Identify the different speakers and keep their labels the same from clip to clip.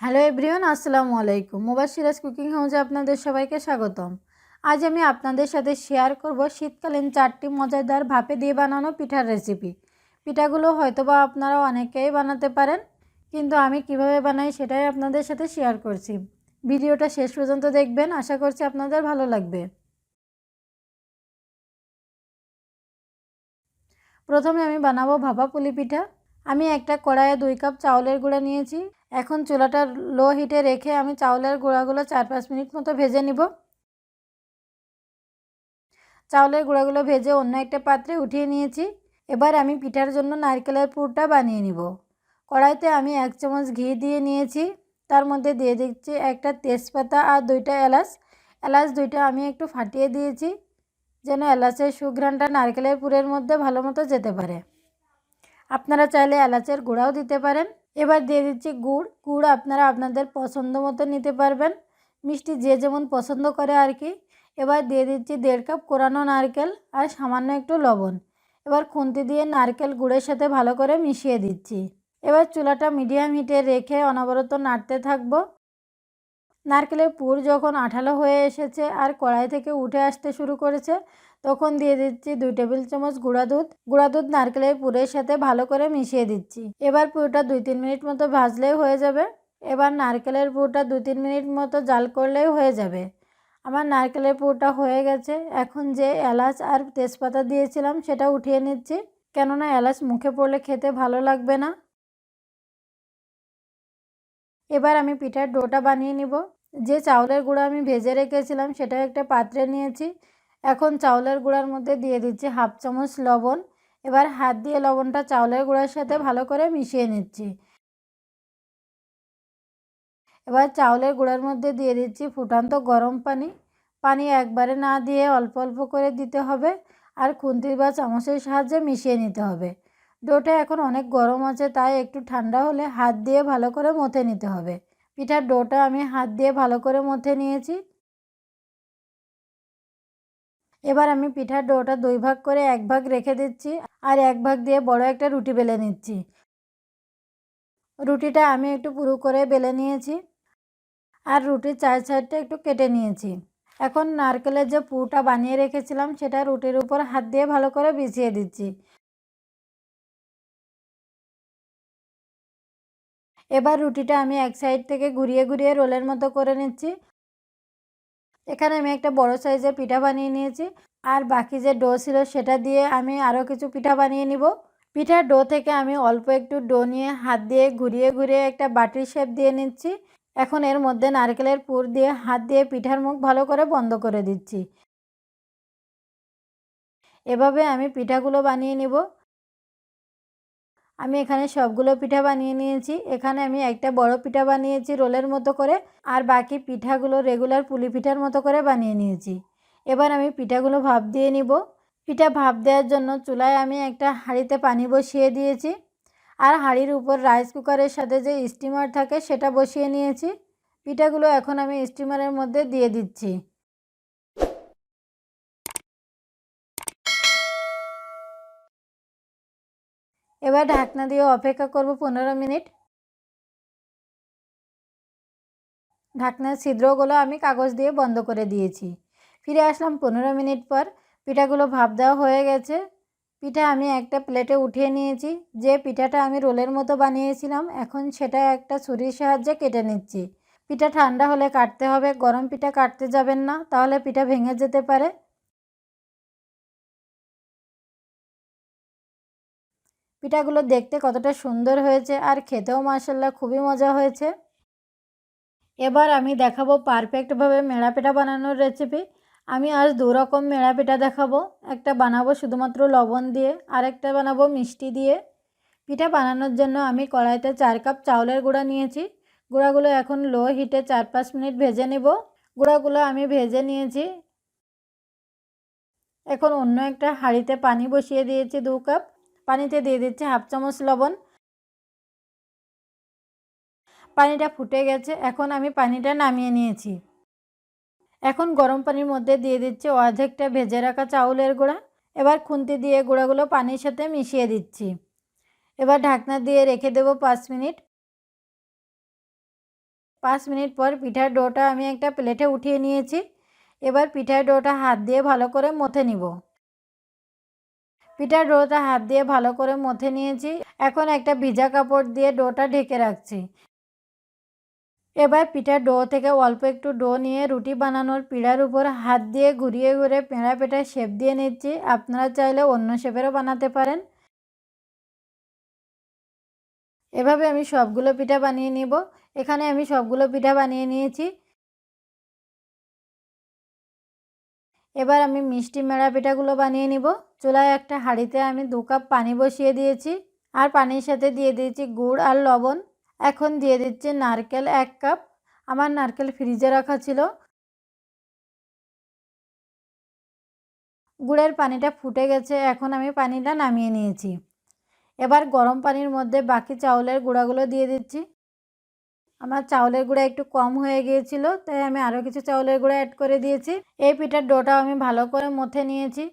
Speaker 1: Hello everyone, আসসালামু আলাইকুম। Mobile Siraj cooking হাউসে আপনাদের সবাইকে স্বাগতম। আজ আমি আপনাদের সাথে শেয়ার করব শীতকালীন চারটি মজাদার ভাপে দিয়ে বানানো পিঠার রেসিপি পিঠাগুলো হয়তোবা আপনারা অনেকেই বানাতে পারেন, কিন্তু আমি কীভাবে বানাই সেটাই আপনাদের সাথে শেয়ার করছি। ভিডিওটা শেষ পর্যন্ত দেখবেন, আশা করছি আপনাদের ভালো লাগবে। প্রথমে আমি বানাবো ভাপা পুলি পিঠা। আমি একটা কড়াইয়ে দুই কাপ চাউলের গুঁড়া নিয়েছি। এখন চুলাটা লো হিটে রেখে আমি চাউলের গুঁড়াগুলো চার পাঁচ মিনিট মতো ভেজে নিব। চাউলের গুঁড়াগুলো ভেজে অন্য একটা পাত্রে উঠিয়ে নিয়েছি। এবার আমি পিঠার জন্য নারকেলের পুরটা বানিয়ে নিব। কড়াইতে আমি এক চামচ ঘি দিয়ে নিয়েছি। তার মধ্যে দিয়ে দিচ্ছি একটা তেজপাতা আর দুইটা এলাচ। এলাচ দুইটা আমি একটু ফাটিয়ে দিয়েছি যেন এলাচের সুঘ্রানটা নারকেলের পুরের মধ্যে ভালো মতো যেতে পারে। আপনারা চাইলে এলাচের গুঁড়াও দিতে পারেন। এবার দিয়ে দিচ্ছি গুড়। গুড় আপনারা আপনাদের পছন্দ মতো নিতে পারবেন। মিষ্টি যে যেমন পছন্দ করে আর কি। এবার দিয়ে দিচ্ছি দেড় কাপ কোরানো নারকেল আর সামান্য একটু লবণ। এবার খুন্তি দিয়ে নারকেল গুড়ের সাথে ভালো করে মিশিয়ে দিচ্ছি। এবার চুলাটা মিডিয়াম হিটে রেখে অনবরত নাড়তে থাকব। নারকেলের পুর যখন আঠালো হয়ে এসেছে আর কড়াই থেকে উঠে আসতে শুরু করেছে তখন দিয়ে দিচ্ছি দুই টেবিল চামচ গুঁড়া দুধ। গুঁড়া দুধ নারকেলের পুরের সাথে ভালো করে মিশিয়ে দিচ্ছি। এবার পুরোটা দুই তিন মিনিট মতো ভাজলেই হয়ে যাবে। এবার নারকেলের পুরোটা দুই তিন মিনিট মতো জাল করলেই হয়ে যাবে। আমার নারকেলের পুরোটা হয়ে গেছে। এখন যে এলাচ আর তেজপাতা দিয়েছিলাম সেটা উঠিয়ে নিচ্ছি। কেননা এলাচ মুখে পড়লে খেতে ভালো লাগবে না। এবার আমি পিঠার ডোটা বানিয়ে নিব। যে চাউলের গুঁড়ো আমি ভেজে রেখেছিলাম সেটা একটা পাত্রে নিয়েছি। এখন চাউলের গুঁড়ার মধ্যে দিয়ে দিচ্ছি হাফ চামচ লবণ। এবার হাত দিয়ে লবণটা চাউলের গুঁড়ার সাথে ভালো করে মিশিয়ে নিচ্ছি। এবার চাউলের গুঁড়ার মধ্যে দিয়ে দিচ্ছি ফুটান্ত গরম পানি। পানি একবারে না দিয়ে অল্প অল্প করে দিতে হবে আর খুন্তি বা চামচের সাহায্যে মিশিয়ে নিতে হবে। ডোটা এখন অনেক গরম আছে তাই একটু ঠান্ডা হলে হাত দিয়ে ভালো করে মথে নিতে হবে। পিঠার ডোটা আমি হাত দিয়ে ভালো করে মথে নিয়েছি। এবার আমি পিঠার ডোটা দুই ভাগ করে এক ভাগ রেখে দিচ্ছি আর এক ভাগ দিয়ে বড় একটা রুটি বেলে নিচ্ছি। রুটিটা আমি একটু পুরু করে বেলে নিয়েছি আর রুটির চার সাইডটা একটু কেটে নিয়েছি। এখন নারকেলের যে পুরটা বানিয়ে রেখেছিলাম সেটা রুটির উপর হাত দিয়ে ভালো করে বিছিয়ে দিচ্ছি। এবার রুটিটা আমি এক সাইড থেকে ঘুরিয়ে ঘুরিয়ে রোলের মতো করে নিচ্ছি। এখানে আমি একটা বড় সাইজের পিঠা বানিয়ে নিয়েছি। আর বাকি যে ডো ছিল সেটা দিয়ে আমি আরও কিছু পিঠা বানিয়ে নিব। পিঠার ডো থেকে আমি অল্প একটু ডো নিয়ে হাত দিয়ে ঘুরিয়ে ঘুরিয়ে একটা বাটির শেপ দিয়ে নিচ্ছি। এখন এর মধ্যে নারকেলের পুর দিয়ে হাত দিয়ে পিঠার মুখ ভালো করে বন্ধ করে দিচ্ছি। এভাবে আমি পিঠাগুলো বানিয়ে নিব। আমি এখানে সবগুলো পিঠা বানিয়ে নিয়েছি। এখানে আমি একটা বড় পিঠা বানিয়েছি রোলের মতো করে, আর বাকি পিঠাগুলো রেগুলার পুলি পিঠার মতো করে বানিয়ে নিয়েছি। এবার আমি পিঠাগুলো ভাপ দিয়ে নিব। পিঠা ভাপ দেওয়ার জন্য চুলায় আমি একটা হাঁড়িতে পানি বসিয়ে দিয়েছি। আর হাঁড়ির উপর রাইস কুকারের সাথে যে স্টিমার থাকে সেটা বসিয়ে নিয়েছি। পিঠাগুলো এখন আমি স্টিমারের মধ্যে দিয়ে দিচ্ছি। এবার ঢাকনা দিয়ে অপেক্ষা করব পনেরো মিনিট। ঢাকনার ছিদ্রগুলো আমি কাগজ দিয়ে বন্ধ করে দিয়েছি। ফিরে আসলাম পনেরো মিনিট পর। পিঠাগুলো ভাপ দেওয়া হয়ে গেছে। পিঠা আমি একটা প্লেটে উঠিয়ে নিয়েছি। যে পিঠাটা আমি রোলের মতো বানিয়েছিলাম, এখন সেটা একটা ছুরির সাহায্যে কেটে নিচ্ছি। পিঠা ঠান্ডা হলে কাটতে হবে। গরম পিঠা কাটতে যাবেন না, তাহলে পিঠা ভেঙে যেতে পারে। পিঠাগুলো দেখতে কতটা সুন্দর হয়েছে আর খেতেও মাসাল্লাহ খুবই মজা হয়েছে। এবার আমি দেখাবো পারফেক্টভাবে মেড়া পিঠা বানানোর রেসিপি আমি আজ দু রকম মেড়া পিঠা দেখাবো। একটা বানাবো শুধুমাত্র লবণ দিয়ে আর একটা বানাবো মিষ্টি দিয়ে। পিঠা বানানোর জন্য আমি কড়াইতে চার কাপ চাউলের গুঁড়া নিয়েছি। গুঁড়াগুলো এখন লো হিটে চার পাঁচ মিনিট ভেজে নেব। গুঁড়াগুলো আমি ভেজে নিয়েছি। এখন অন্য একটা হাঁড়িতে পানি বসিয়ে দিয়েছি দু কাপ। পানিতে দিয়ে দিচ্ছি হাফ চামচ লবণ। পানিটা ফুটে গেছে, এখন আমি পানিটা নামিয়ে নিয়েছি। এখন গরম পানির মধ্যে দিয়ে দিচ্ছি অর্ধেকটা ভেজে রাখা চাউলের গুঁড়া। এবার খুন্তি দিয়ে গুঁড়াগুলো পানির সাথে মিশিয়ে দিচ্ছি। এবার ঢাকনা দিয়ে রেখে দেবো পাঁচ মিনিট। পাঁচ মিনিট পর পিঠার ডোটা আমি একটা প্লেটে উঠিয়ে নিয়েছি। এবার পিঠার ডোটা হাত দিয়ে ভালো করে মথে নিব। পিঠার ডোটা হাত দিয়ে ভালো করে মথে নিয়েছি। এখন একটা ভিজা কাপড় দিয়ে ডোটা ঢেকে রাখছি। এবার পিঠার ডো থেকে অল্প একটু ডো নিয়ে রুটি বানানোর পিড়ার উপর হাত দিয়ে ঘুরিয়ে ঘুরে পেঁড়া পেঁড়া শেপ দিয়ে নিচ্ছি। আপনারা চাইলে অন্য শেপেরও বানাতে পারেন। এভাবে আমি সবগুলো পিঠা বানিয়ে নিব। এখানে আমি সবগুলো পিঠা বানিয়ে নিয়েছি। এবার আমি মিষ্টি মেড়া পিঠাগুলো বানিয়ে নিব। চুলায় একটা হাঁড়িতে আমি দু কাপ পানি বসিয়ে দিয়েছি আর পানির সাথে দিয়ে দিয়েছি গুড় আর লবণ। এখন দিয়ে দিচ্ছি নারকেল এক কাপ। আমার নারকেল ফ্রিজে রাখা ছিল। গুড়ের পানিটা ফুটে গেছে, এখন আমি পানিটা নামিয়ে নিয়েছি। এবার গরম পানির মধ্যে বাকি চাউলের গুঁড়াগুলো দিয়ে দিচ্ছি। আমার চাউলের গুঁড়া একটু কম হয়ে গিয়েছিল, তাই আমি আরও কিছু চাউলের গুঁড়া অ্যাড করে দিয়েছি। এই পিঠার ডোটাও আমি ভালো করে মথে নিয়েছি।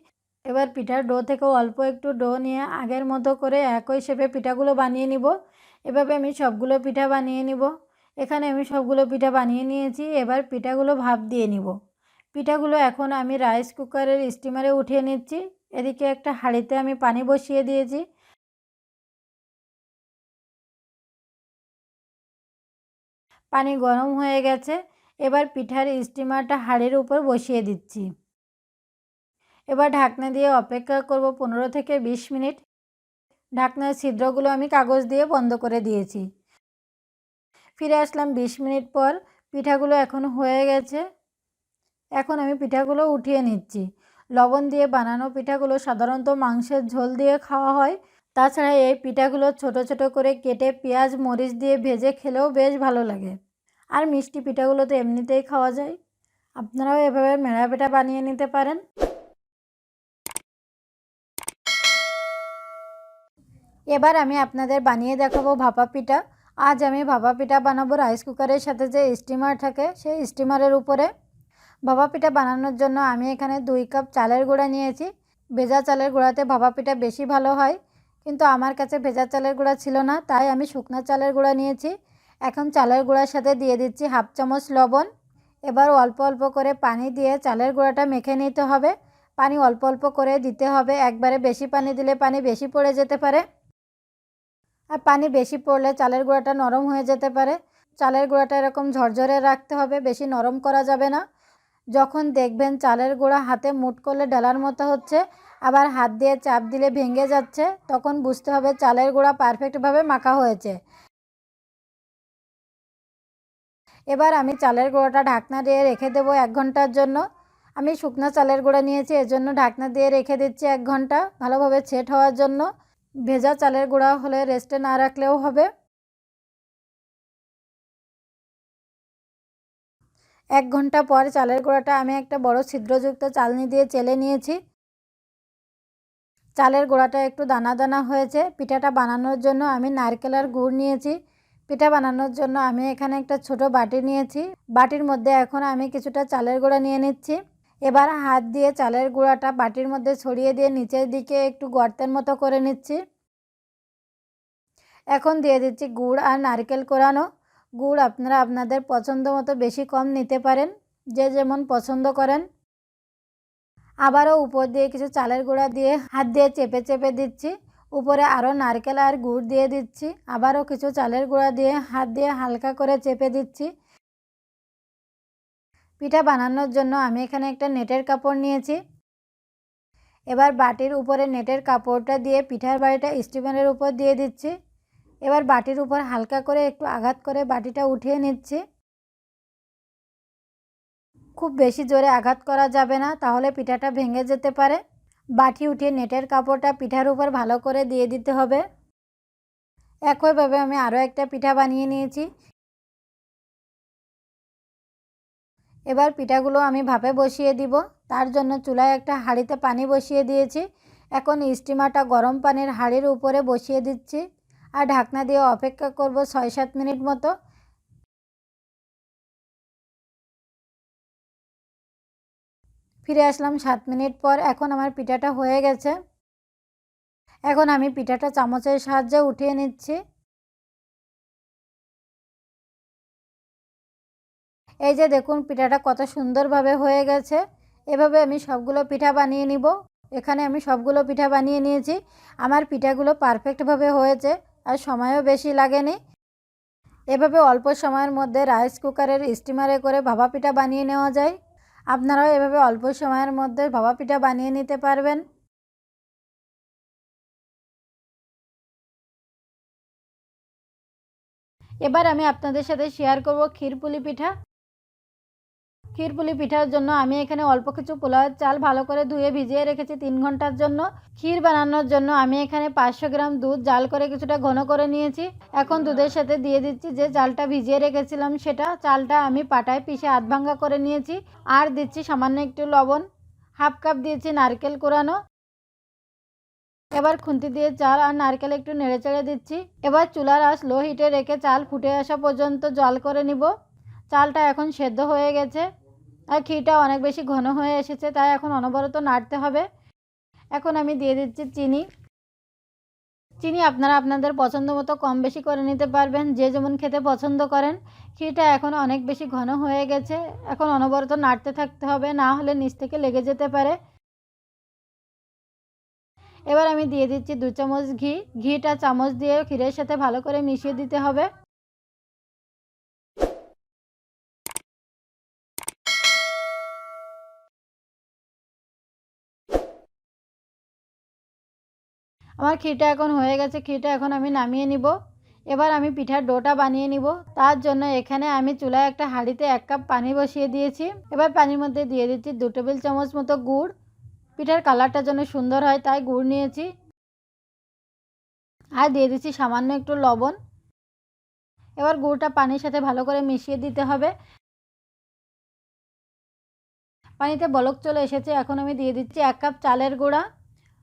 Speaker 1: এবার পিঠার ডো থেকে অল্প একটু ডো নিয়ে আগের মতো করে একই শেপে পিঠাগুলো বানিয়ে নিব। এভাবে আমি সবগুলো পিঠা বানিয়ে নিব। এখানে আমি সবগুলো পিঠা বানিয়ে নিয়েছি। এবার পিঠাগুলো ভাপ দিয়ে নিব। পিঠাগুলো এখন আমি রাইস কুকারের স্টিমারে উঠিয়ে নিচ্ছি। এদিকে একটা হাঁড়িতে আমি পানি বসিয়ে দিয়েছি। পানি গরম হয়ে গেছে। এবার পিঠার স্টিমারটা হাঁড়ির উপর বসিয়ে দিচ্ছি। এবার ঢাকনা দিয়ে অপেক্ষা করব পনেরো থেকে বিশ মিনিট। ঢাকনার ছিদ্রগুলো আমি কাগজ দিয়ে বন্ধ করে দিয়েছি। ফিরে আসলাম বিশ মিনিট পর। পিঠাগুলো এখন হয়ে গেছে। এখন আমি পিঠাগুলো উঠিয়ে নিচ্ছি। লবণ দিয়ে বানানো পিঠাগুলো সাধারণত মাংসের ঝোল দিয়ে খাওয়া হয়। তাছাড়া এই পিঠাগুলো ছোট ছোট করে কেটে পেঁয়াজ, মরিচ দিয়ে ভেজে খেলেও বেশ ভালো লাগে। আর মিষ্টি পিঠাগুলো তো এমনিতেই খাওয়া যায়। আপনারাও এভাবে মেড়া পিঠা বানিয়ে নিতে পারেন। এবার আমি আপনাদের বানিয়ে দেখাবো ভাপা পিঠা। আজ আমি ভাপা পিঠা বানাবো রাইস কুকারের সাথে যে স্টিমার থাকে, সেই স্টিমারের উপরে। ভাপা পিঠা বানানোর জন্য আমি এখানে দুই কাপ চালের গুঁড়া নিয়েছি। ভেজা চালের গুঁড়াতে ভাপা পিঠা বেশি ভালো হয়, কিন্তু আমার কাছে ভেজা চালের গুঁড়া ছিল না, তাই আমি শুকনো চালের গুঁড়া নিয়েছি। এখন চালের গুঁড়ার সাথে দিয়ে দিচ্ছি হাফ চামচ লবণ। এবার অল্প অল্প করে পানি দিয়ে চালের গুঁড়াটা মেখে নিতে হবে। পানি অল্প অল্প করে দিতে হবে, একবারে বেশি পানি দিলে পানি বেশি পড়ে যেতে পারে। আর পানি বেশি পড়লে চালের গুঁড়াটা নরম হয়ে যেতে পারে। চালের গুঁড়াটা এরকম ঝরঝরে রাখতে হবে, বেশি নরম করা যাবে না। যখন দেখবেন চালের গুঁড়া হাতে মুট করলে ডালার মতো হচ্ছে, আবার হাত দিয়ে চাপ দিলে ভেঙে যাচ্ছে, তখন বুঝতে হবে চালের গুঁড়া পারফেক্টভাবে মাখা হয়েছে। এবার আমি চালের গুঁড়োটা ঢাকনা দিয়ে রেখে দেবো এক ঘণ্টার জন্য। আমি শুকনো চালের গুঁড়া নিয়েছি, এজন্য ঢাকনা দিয়ে রেখে দিচ্ছি এক ঘণ্টা ভালোভাবে ছেট হওয়ার জন্য। ভেজা চালের গুঁড়া হলে রেস্টে না রাখলেও হবে। এক ঘণ্টা পর চালের গুঁড়াটা আমি একটা বড় ছিদ্রযুক্ত চালনি দিয়ে চেলে নিয়েছি। চালের গোড়াটা একটু দানা দানা হয়েছে। পিঠাটা বানানোর জন্য আমি নারকেল আর গুড় নিয়েছি। পিঠা বানানোর জন্য আমি এখানে একটা ছোট বাটি নিয়েছি। বাটির মধ্যে এখন আমি কিছুটা চালের গুঁড়া নিয়ে নিচ্ছি। এবার হাত দিয়ে চালের গুঁড়াটা বাটির মধ্যে ছড়িয়ে দিয়ে নিচের দিকে একটু গর্তের মতো করে নিচ্ছি। এখন দিয়ে দিচ্ছি গুড় আর নারকেল কোরানো। গুড় আপনারা আপনাদের পছন্দ মতো বেশি কম নিতে পারেন, যে যেমন পছন্দ করেন। আবারও উপর দিয়ে কিছু চালের গুঁড়া দিয়ে হাত দিয়ে চেপে চেপে দিচ্ছি। উপরে আরও নারকেল আর গুড় দিয়ে দিচ্ছি। আবারও কিছু চালের গুঁড়া দিয়ে হাত দিয়ে হালকা করে চেপে দিচ্ছি। পিঠা বানানোর জন্য আমি এখানে একটা নেটের কাপড় নিয়েছি। এবার বাটির উপরে নেটের কাপড়টা দিয়ে পিঠার বাড়িটা স্টিফেনের উপর দিয়ে দিচ্ছি। এবার বাটির উপর হালকা করে একটু আঘাত করে বাটিটা উঠিয়ে নিচ্ছি। খুব বেশি জোরে আঘাত করা যাবে না, তাহলে পিঠাটা ভেঙে যেতে পারে। বাটি উঠিয়ে নেটের কাপড়টা পিঠার উপর ভালো করে দিয়ে দিতে হবে। একইভাবে আমি আরও একটা পিঠা বানিয়ে নিয়েছি। এবার পিঠাগুলো আমি ভাপে বসিয়ে দিব। তার জন্য চুলায় একটা হাঁড়িতে পানি বসিয়ে দিয়েছি। এখন স্টিমারটা গরম পানির হাঁড়ির উপরে বসিয়ে দিচ্ছি। আর ঢাকনা দিয়ে অপেক্ষা করব ছয় সাত মিনিট মতো। ফিরে আসলাম সাত মিনিট পর, এখন আমার পিঠাটা হয়ে গেছে। এখন আমি পিঠাটা চামচের সাহায্যে উঠিয়ে নিচ্ছি। এই যে দেখুন পিঠাটা কত সুন্দরভাবে হয়ে গেছে। এভাবে আমি সবগুলো পিঠা বানিয়ে নিব। এখানে আমি সবগুলো পিঠা বানিয়ে নিয়েছি। আমার পিঠাগুলো পারফেক্টভাবে হয়েছে। আর সময়ও বেশি লাগেনি। এভাবে অল্প সময়ের মধ্যে রাইস কুকারের স্টিমারে করে ভাপা পিঠা বানিয়ে নেওয়া যায়। আপনারাও এভাবে অল্প সময়ের মধ্যে ভাপা পিঠা বানিয়ে নিতে পারবেন। এবার আমি আপনাদের সাথে শেয়ার করব ক্ষীরপুলি পিঠা। ক্ষীরপুলি পিঠার জন্য আমি এখানে অল্প কিছু পোলাওয়ের চাল ভালো করে ধুয়ে ভিজিয়ে রেখেছি তিন ঘণ্টার জন্য। ক্ষীর বানানোর জন্য আমি এখানে পাঁচশো গ্রাম দুধ জাল করে কিছুটা ঘন করে নিয়েছি। এখন দুধের সাথে দিয়ে দিচ্ছি যে চালটা ভিজিয়ে রেখেছিলাম সেটা, চালটা আমি পাটায় পিষে আধ ভাঙ্গা করে নিয়েছি। আর দিচ্ছি সামান্য একটু লবণ, হাফ কাপ দিয়েছি নারকেল কোরানো। এবার খুন্তি দিয়ে চাল আর নারকেল একটু নেড়ে চেড়ে দিচ্ছি। এবার চুলার আঁচ লো হিটে রেখে চাল ফুটে আসা পর্যন্ত জল করে নিব। চালটা এখন সেদ্ধ হয়ে গেছে। আর ক্ষীরটা অনেক বেশি ঘন হয়ে এসেছে, তাই এখন অনবরত নাড়তে হবে। এখন আমি দিয়ে দিচ্ছি চিনি। চিনি আপনারা আপনাদের পছন্দ মতো কম বেশি করে নিতে পারবেন, যে যেমন খেতে পছন্দ করেন। ক্ষীরটা এখন অনেক বেশি ঘন হয়ে গেছে, এখন অনবরত নাড়তে থাকতে হবে, না হলে নিচ থেকে লেগে যেতে পারে। এবার আমি দিয়ে দিচ্ছি দু চামচ ঘি। ঘিটা চামচ দিয়ে ক্ষীরের সাথে ভালো করে মিশিয়ে দিতে হবে। আমার ক্ষীরটা এখন হয়ে গেছে ক্ষীরটা এখন আমি নামিয়ে নিব। এবার আমি পিঠার ডোটা বানিয়ে নিব। তার জন্য এখানে আমি চুলায় একটা হাঁড়িতে এক কাপ পানি বসিয়ে দিয়েছি। এবার পানির মধ্যে দিয়ে দিচ্ছি দু টেবিল চামচ মতো গুড়। পিঠার কালারটা যেন সুন্দর হয়, তাই গুড় নিয়েছি। আর দিয়ে দিচ্ছি সামান্য একটু লবণ। এবার গুড়টা পানির সাথে ভালো করে মিশিয়ে দিতে হবে। পানিতে বলক চলে এসেছে। এখন আমি দিয়ে দিচ্ছি এক কাপ চালের গুঁড়া।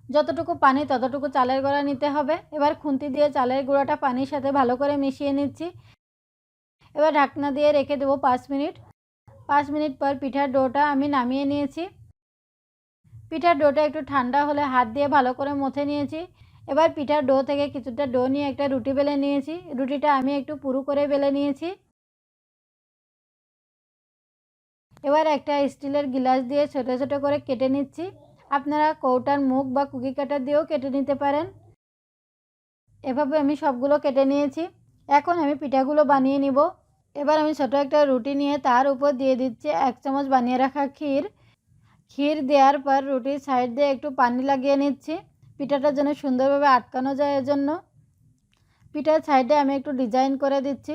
Speaker 1: যতটুকু পানি ততটুকু চালের গোড়া নিতে হবে। এবার খুন্তি দিয়ে চালের গুঁড়াটা পানির সাথে ভালো করে মিশিয়ে নিচ্ছি। এবার ঢাকনা দিয়ে রেখে দেবো পাঁচ মিনিট। পাঁচ মিনিট পর পিঠার ডোটা আমি নামিয়ে নিয়েছি। পিঠার ডোটা একটু ঠান্ডা হলে হাত দিয়ে ভালো করে মথে নিয়েছি। এবার পিঠার ডো থেকে কিছুটা ডো নিয়ে একটা রুটি বেলে নিয়েছি। রুটিটা আমি একটু পুরু করে বেলে নিয়েছি। এবার একটা স্টিলের গিলাস দিয়ে ছোটো ছোটো করে কেটে নিচ্ছি। আপনারা কৌটার মুখ বা কুকি কাটার দিয়েও কেটে নিতে পারেন। এভাবে আমি সবগুলো কেটে নিয়েছি। এখন আমি পিঠাগুলো বানিয়ে নিব। এবার আমি ছোটো একটা রুটি নিয়ে তার উপর দিয়ে দিচ্ছি এক চামচ বানিয়ে রাখা ক্ষীর। ক্ষীর দেওয়ার পর রুটির সাইড দিয়ে একটু পানি লাগিয়ে নিচ্ছি। পিঠাটা যেন সুন্দরভাবে আটকানো যায় এজন্য। পিঠার সাইডে আমি একটু ডিজাইন করে দিচ্ছি।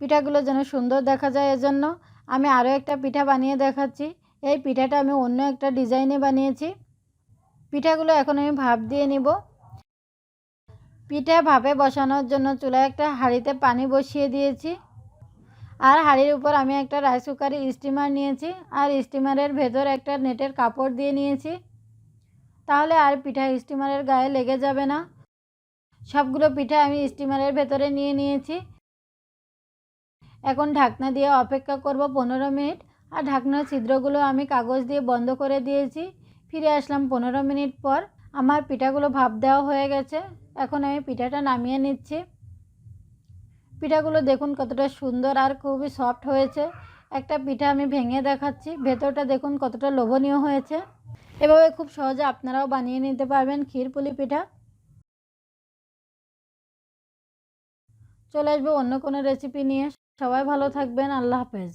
Speaker 1: পিঠাগুলো যেন সুন্দর দেখা যায় এজন্য। আমি আরও একটা পিঠা বানিয়ে দেখাচ্ছি। এই পিঠাটা আমি অন্য একটা ডিজাইনে বানিয়েছি। পিঠাগুলো এখন আমি ভাপ দিয়ে নিব। পিঠা ভাপে বসানোর জন্য চুলায় একটা হাঁড়িতে পানি বসিয়ে দিয়েছি। আর হাঁড়ির উপর আমি একটা রাইস কুকারে স্টিমার নিয়েছি আর স্টিমারের ভেতর একটা নেটের কাপড় দিয়ে নিয়েছি। তাহলে আর পিঠা স্টিমারের গায়ে লেগে যাবে না। সবগুলো পিঠা আমি স্টিমারের ভেতরে নিয়ে নিয়েছি। এখন ঢাকনা দিয়ে অপেক্ষা করব পনেরো মিনিট। আর ঢাকনার ছিদ্রগুলো আমি কাগজ দিয়ে বন্ধ করে দিয়েছি। ফিরে আসলাম পনেরো মিনিট পর। আমার পিঠাগুলো ভাপ দেওয়া হয়ে গেছে। এখন আমি পিঠাটা নামিয়ে নিচ্ছি। পিঠাগুলো দেখুন কতটা সুন্দর আর খুবই সফট হয়েছে। একটা পিঠা আমি ভেঙে দেখাচ্ছি। ভেতরটা দেখুন কতটা লোভনীয় হয়েছে। এভাবে খুব সহজে আপনারাও বানিয়ে নিতে পারবেন ক্ষীরপুলি পিঠা। চলে আসব অন্য কোনো রেসিপি নিয়ে। সবাই ভালো থাকবেন। আল্লাহ হাফেজ।